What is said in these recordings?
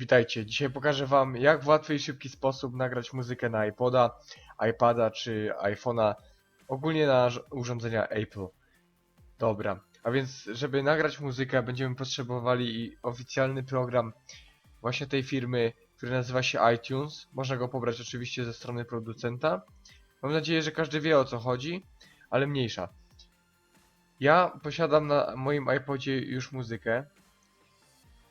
Witajcie, dzisiaj pokażę wam jak w łatwy i szybki sposób nagrać muzykę na iPoda, iPada czy iPhone'a, ogólnie na urządzenia Apple. Dobra, a więc żeby nagrać muzykę będziemy potrzebowali oficjalny program właśnie tej firmy, który nazywa się iTunes. Można go pobrać oczywiście ze strony producenta. Mam nadzieję, że każdy wie o co chodzi, ale mniejsza. Ja posiadam na moim iPodzie już muzykę,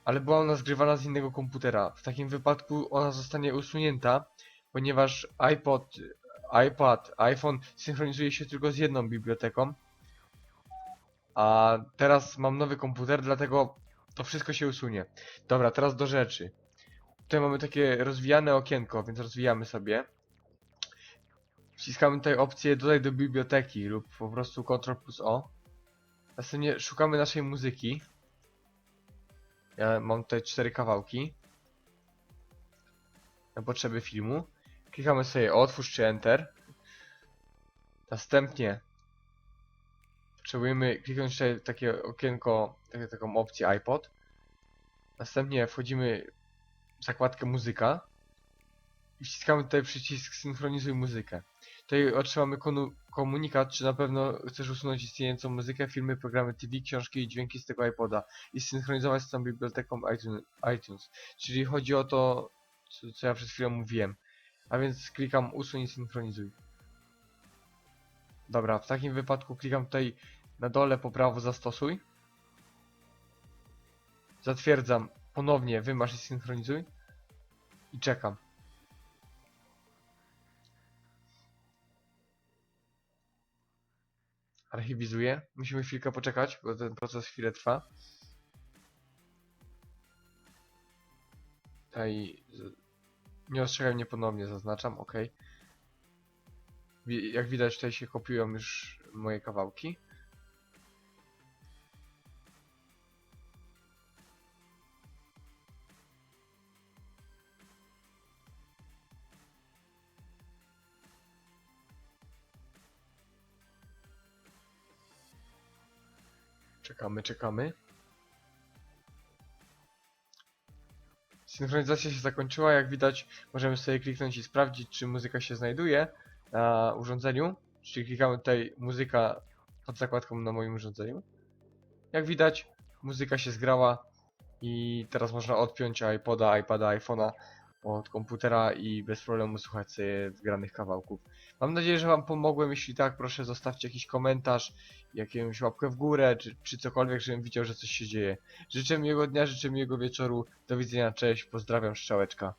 ale była ona zgrywana z innego komputera. W takim wypadku ona zostanie usunięta, ponieważ iPod, iPad, iPhone synchronizuje się tylko z jedną biblioteką. A teraz mam nowy komputer, dlatego to wszystko się usunie. Dobra, teraz do rzeczy. Tutaj mamy takie rozwijane okienko, więc rozwijamy sobie. Wciskamy tutaj opcję dodaj do biblioteki lub po prostu Ctrl plus O. Następnie szukamy naszej muzyki. Ja mam tutaj cztery kawałki. Na potrzeby filmu. Klikamy sobie otwórz czy enter. Następnie potrzebujemy kliknąć tutaj takie okienko, takie, taką opcję iPod. Następnie wchodzimy w zakładkę muzyka i wciskamy tutaj przycisk synchronizuj muzykę. Tutaj otrzymamy komunikat, czy na pewno chcesz usunąć istniejącą muzykę, filmy, programy TV, książki i dźwięki z tego iPoda i synchronizować z tą biblioteką iTunes. Czyli chodzi o to, co, co ja przed chwilą mówiłem. A więc klikam usuń i synchronizuj. Dobra, w takim wypadku klikam tutaj na dole po prawo zastosuj. Zatwierdzam ponownie wymasz i synchronizuj. I czekam. Archiwizuję. Musimy chwilkę poczekać, bo ten proces chwilę trwa. Tutaj nie ostrzegaj mnie ponownie, zaznaczam, ok. Jak widać tutaj się kopiują już moje kawałki. Czekamy, czekamy. Synchronizacja się zakończyła. Jak widać, możemy sobie kliknąć i sprawdzić, czy muzyka się znajduje na urządzeniu. Czyli klikamy tutaj muzyka pod zakładką na moim urządzeniu. Jak widać, muzyka się zgrała i teraz można odpiąć iPoda, iPada, iPhone'a od komputera i bez problemu słuchać sobie zgranych kawałków. Mam nadzieję, że Wam pomogłem. Jeśli tak, proszę zostawcie jakiś komentarz, jakąś łapkę w górę, czy, czy cokolwiek, żebym widział, że coś się dzieje. Życzę miłego dnia, życzę miłego wieczoru. Do widzenia, cześć, pozdrawiam, strzałeczka.